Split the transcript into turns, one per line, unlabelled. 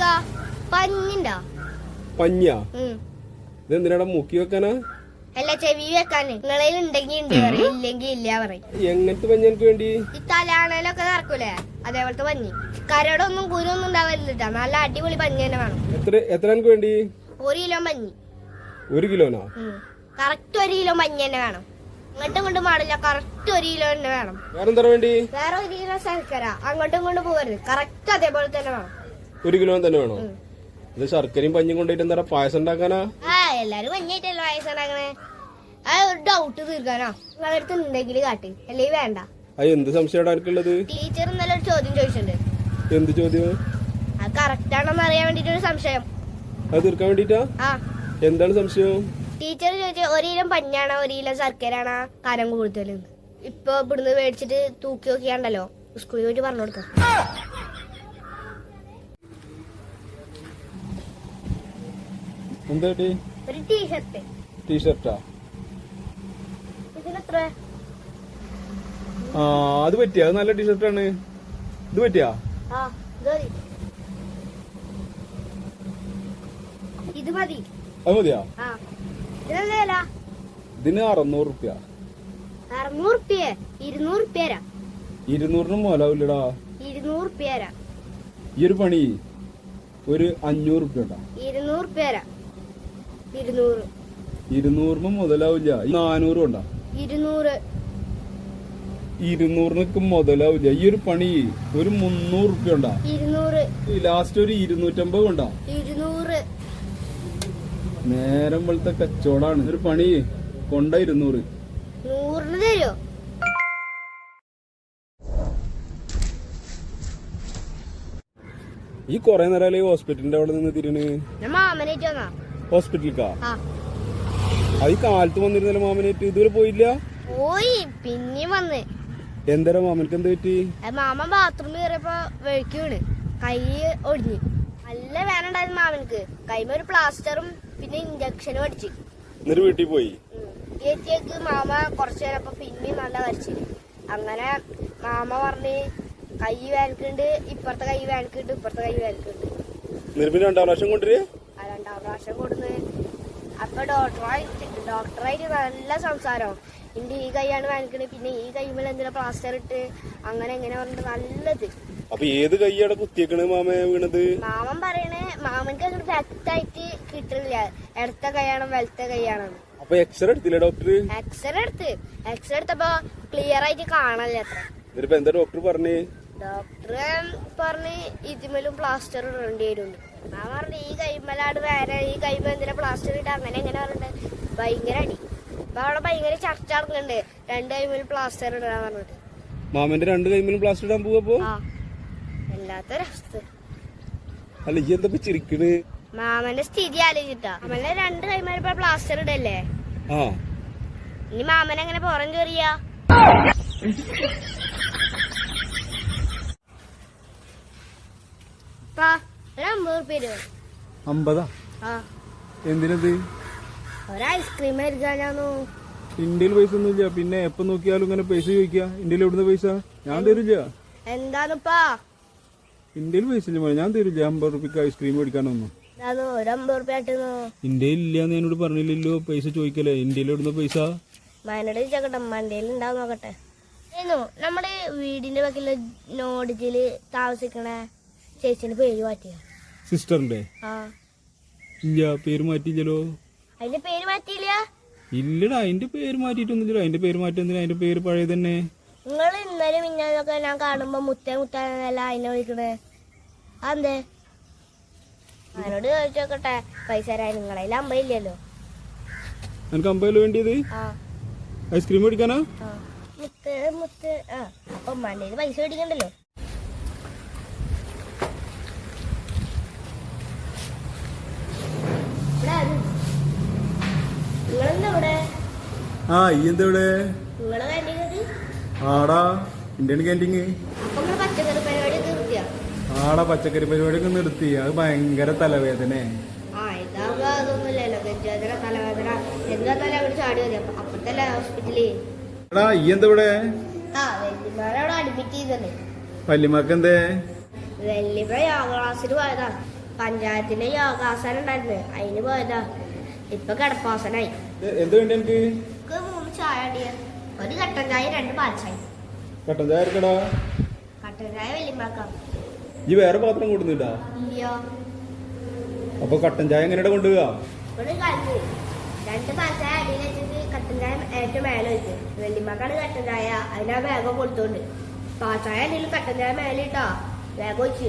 ഇക്ക പഞ്ഞിണ്ടോ?
പഞ്ഞാ ഇതെന്തിനാടാ മുക്കി വെക്കാനാ?
അല്ല ചെവി വെക്കാന്. നിങ്ങളിൽ ഉണ്ടെങ്കി ഉണ്ട് പറയും? ഇല്ലെങ്കി ഇല്ല പറയും.
എങ്ങനത്തെ പഞ്ഞ എനിക്ക് വേണ്ടി?
ഈ തലാണയിലൊക്കെ നടക്കൂലേ? അതേപോലത്തെ പഞ്ഞി. കരടൊന്നും കുരുവൊന്നും ഉണ്ടാവരുന്നില്ല നല്ല അടിപൊളി പഞ്ഞി തന്നെ വേണം.
എത്ര എത്ര എനിക്ക് വേണ്ടി?
ഒരു കിലോ പഞ്ഞി.
ഒരു കിലോനോ?
കറക്റ്റ് ഒരു കിലോ പഞ്ഞി തന്നെ വേണം. അങ്ങോട്ടും ഇങ്ങോട്ടും പാടില്ല. കറക്റ്റ് ഒരു കിലോ തന്നെ വേണം.
വേറെന്താ വേണ്ടി?
വേറെ ഒരു കിലോ ശർക്കര. അങ്ങോട്ടും ഇങ്ങോട്ടും പോകരുത്. കറക്റ്റ് അതേപോലെ തന്നെ വേണം.
ഒരു കിലോ തന്നെ വേണോ. ഇത് ശർക്കരയും പഞ്ഞും കൊണ്ടുപോയിട്ട് എന്താ പായസം ഉണ്ടാക്കാനാ?
എല്ലാരും പഞ്ഞായിട്ടല്ലോ വയസ്സുണ്ടാക്കണേ ആ ഒരു ഡൗട്ട് തീർക്കാനോ. നിങ്ങളടുത്ത് ഉണ്ടെങ്കിൽ കാട്ടി. അല്ലെങ്കിൽ വേണ്ട.
അത് എന്ത് സംശയമാണ് ആർക്കുള്ളത്?
ടീച്ചർ ഇന്നലെ ഒരു ചോദ്യം ചോദിച്ചിട്ടുണ്ട്.
എന്ത് ചോദ്യം?
അത് കറക്റ്റ് ആണെന്ന് അറിയാൻ വേണ്ടിട്ട് ഒരു സംശയം.
അത് തീർക്കാൻ വേണ്ടിട്ടാ എന്താണ് സംശയം?
ടീച്ചർ ചോദിച്ചു ഒരു കിലോ പഞ്ഞാണോ? ഒരു കിലോ ശർക്കരാണോ കനം കൂടുതൽ ഇപ്പൊ ഇവിടുന്ന് മേടിച്ചിട്ട് തൂക്കി നോക്കിയാണ്ടല്ലോ. സ്കൂളിൽ പോയിട്ട് പറഞ്ഞു കൊടുക്കാം.
എന്താ കിട്ടി?
ഒരു ടീഷർട്ടാ
ആ? അത് പറ്റിയ? അത് നല്ല ടീഷർട്ടാണ് ഇത് പറ്റിയാ?
ഇത് മതി.
അത് മതിയാ? ഇതിന് അറുന്നൂറ് റുപ്യ.
അറുന്നൂറ് റുപ്യ? ഇരുന്നൂറ് റുപ്യ
ഇരുന്നൂറിന് മുതലാവില്ലടാ
ഇരുന്നൂറ് റുപ്യ
ഈ ഒരു പണി ഒരു അഞ്ഞൂറ് റുപ്യ
ഇരുന്നൂറ് റുപ്യ ഇരുന്നൂറ്.
ഇരുന്നൂറിന് മുതലാവില്ല. നാനൂറും ഉണ്ടാ?
ഇരുന്നൂറ്.
ഇരുന്നൂറിനൊക്കെ മുതലാവില്ല. ഈ ഒരു പണി ഒരു മുന്നൂറ് റുപ്യ ഉണ്ടാ?
ഇരുന്നൂറ്.
ലാസ്റ്റ് ഒരു ഇരുന്നൂറ്റമ്പത് ഉണ്ടാ?
ഇരുന്നൂറ്.
നേരം പോലത്തെ കച്ചവടാണ്. ഒരു പണി കൊണ്ട ഇരുന്നൂറ്.
നൂറിന് തരോ
ഈ കൊറേ നേരം ഹോസ്പിറ്റലിന്റെ അവിടെ നിന്ന് തിരിണ്
ഞാൻ മാമനേറ്റ് വന്നാ.
ഹോസ്പിറ്റലിക്കാ അത് കാലത്ത് വന്നിരുന്നല്ലോ മാമനേറ്റ് ഇതുവരെ പോയില്ല?
പോയി പിന്നെ വന്ന്.
എന്തരാ മാമനക്ക് എന്ത് പറ്റി?
മാമൻ ബാത്റൂമിൽ കയറിയപ്പോ വെഴുക്കി വീണ് കൈ ഒടിഞ്ഞ്. നല്ല വേന ഉണ്ടായിരുന്നു മാമനക്ക് കൈമ ഒരു പ്ലാസ്റ്ററും പിന്നെ ഇഞ്ചക്ഷനും അടിച്ചു.
എന്നിട്ട് വീട്ടിൽ പോയി?
ചേച്ചിക്ക് മാമ കുറച്ചു നേരപ്പോ പിന്നെ നല്ല വരച്ചു അങ്ങനെ മാമ പറഞ്ഞ് കൈ വേനക്കുണ്ട് ഇപ്പുറത്തെ കൈ വേനക്കുണ്ട് ഇപ്പുറത്തെ കൈ വേനക്കുണ്ട്
പിന്നെ രണ്ടാം പ്രാവശ്യം കൊണ്ടുവരിക?
പ്രാവശ്യം കൊടുന്ന് അപ്പൊ ഡോക്ടറായിട്ട് ഡോക്ടറായിട്ട് നല്ല സംസാരം. എന്റെ ഈ കൈയാണ് വാങ്ങിക്കണത് പിന്നെ ഈ കൈമേൽ എന്തിനാ പ്ലാസ്റ്റർ ഇട്ട് അങ്ങനെ എങ്ങനെ പറഞ്ഞിട്ട് നല്ലത്.
അപ്പൊ ഏത് കൈയാണ് കുത്തിയേക്കണ് മാമ വീണത്?
മാമൻ പറയണേ മാമൻക്ക് അങ്ങോട്ട് വ്യക്തമായിട്ട് കിട്ടുന്നില്ല ഇടത്ത കൈയാണ് വലത്തെ കൈയാണോ.
അപ്പൊ എക്സ്റേ എടുത്തില്ല ഡോക്ടർ
എക്സ്റേ എടുത്ത്. എക്സ്റേ എടുത്തപ്പോ ക്ലിയർ ആയിട്ട് കാണല്ലേ അത്ര.
എന്നിട്ട് എന്താ ഡോക്ടർ പറഞ്ഞു?
ഡോക്ടർ പറഞ്ഞ് ഇതിമേലും പ്ലാസ്റ്റർ ഇടേണ്ടി വരുന്നുണ്ട്. ഞാൻ പറഞ്ഞു ഈ കൈമലാട് വേറെ ഈ കൈമ എന്തിനാ പ്ലാസ്റ്റർ ഇട്ട് അങ്ങനെ എങ്ങനെ പറഞ്ഞിട്ട് ഭയങ്കര അടി. അപ്പൊ അവിടെ ഭയങ്കര ചർച്ച നടക്കുന്നുണ്ട്. രണ്ട് കൈമിൽ പ്ലാസ്റ്റർ ഇടാൻ പറഞ്ഞിട്ട്.
മാമന്റെ രണ്ട് കൈമിലും പ്ലാസ്റ്റർ ഇടാൻ പോവപ്പോ
വല്ലാത്തൊരവസ്ഥ.
അല്ല ഈ എന്താ ചിരിക്കണ്?
മാമന്റെ സ്ഥിതി ആലോചിച്ചിട്ടാ. മാമന്റെ രണ്ട് കൈമിൽ ഇപ്പൊ പ്ലാസ്റ്റർ ഇടല്ലേ? ഇനി മാമൻ എങ്ങനെ പുറം ചെറിയ ഒരു അമ്പത്?
എന്തിനത്?
ഒരൈസ്ക്രീം എടുക്കാനാന്നു
ഇന്ത്യയിൽ പൈസ ഒന്നുമില്ല പിന്നെ എപ്പോ നോക്കിയാലും ഇങ്ങനെ പൈസ ചോദിക്കുക. ഇന്ത്യയിൽ എവിടുന്ന പൈസ? ഞാൻ തരില്ല.
എന്താണിപ്പാ?
ഇന്ത്യയിൽ പൈസ ഇല്ല മോനെ. ഞാൻ തരില്ല. അമ്പത് റുപ്യക്ക് ഐസ്ക്രീം മേടിക്കാനൊന്നും.
ഇന്ത്യയിൽ ഇല്ല എന്ന്
ഇന്ത്യയിൽ എന്നോട് പറഞ്ഞില്ലല്ലോ. പൈസ ചോദിക്കല്ലേ. ഇന്ത്യയിൽ എവിടുന്ന പൈസ?
മയനോട് ചോദിച്ചോട്ടെ മണ്ടയിൽ ഉണ്ടാവും നോക്കട്ടെ. നമ്മുടെ വീടിന്റെ ബാക്കിയുള്ള നോഡിജിൽ താമസിക്കണ? ചേച്ചിന്റെ പേര് മാറ്റിയ?
സിസ്റ്ററിന്റെ. ഇല്ല പേര് മാറ്റിയില്ലല്ലോ.
അതിന്റെ പേര് മാറ്റിയില്ല?
ഇല്ലടാ അതിന്റെ പേര് മാറ്റിയിട്ടൊന്നുമില്ല അതിന്റെ പേര് മാറ്റുന്നില്ല അതിന്റെ പേര് പഴയ തന്നെ
നിങ്ങൾ ഇന്നലെ മിന്നലൊക്കെ ഞാൻ കാണുമ്പോ മുത്തേ മുത്താനല്ല അതിനെ വിളിക്കണേ. അതെ അവനോട് ചോദിച്ചോക്കട്ടെ. പൈസ തരാൻ നിങ്ങളെ അമ്പയില്ലല്ലോ
നിനക്ക് അമ്പതിൽ വേണ്ടിയത്? ഐസ്ക്രീം മേടിക്കാനാ?
മുത്ത് മുത്ത്. ആ. അപ്പൊ മണ്ടേത് പൈസ മേടിക്കണ്ടല്ലോ ഇവിടെ ആരും- നിങ്ങളെന്താ ഇവിടെ
ആ ഈ എന്താ ഇവിടെ? ആടാ ഇന്ത്യൻ
ക്യാന്റീങ് ആടാ പച്ചക്കറി പരിപാടി
ഒക്കെ നിർത്തി. അത് ഭയങ്കര തലവേദന. എടാ ഈ എന്താ ഇവിടെ?
യോഗ പോയതാ. പഞ്ചായത്തിലെ യോഗാസനം ഉണ്ടായിരുന്നു. അതിന് പോയതാ. ഇപ്പൊ കിടപ്പാസനായി
എന്ത് വേണ്ടി എനിക്ക്
ചായ അടിയ. ഒരു കട്ടൻ ചായ രണ്ട് പാൽ ചായ
കട്ടൻ ചായ എടുക്കടാ
കട്ടൻ ചായ വലിയമാക്കാം
ഈ വേറെ പാത്രം കൊടുന്നില്ല അപ്പൊ കട്ടൻ ചായ എങ്ങനെയാ
കാലത്ത് രണ്ട് പാൽ ചായ അടിയിൽ വെച്ചിട്ട് കട്ടൻ ചായ ഏറ്റവും മേലെ വെച്ച്. കട്ടൻ ചായ അതിനാ വേഗം കൊടുത്തോണ്ട്. പാൽ ചായ കട്ടൻ ചായ മേലെ ഇട്ടാ വേഗം വെച്ച്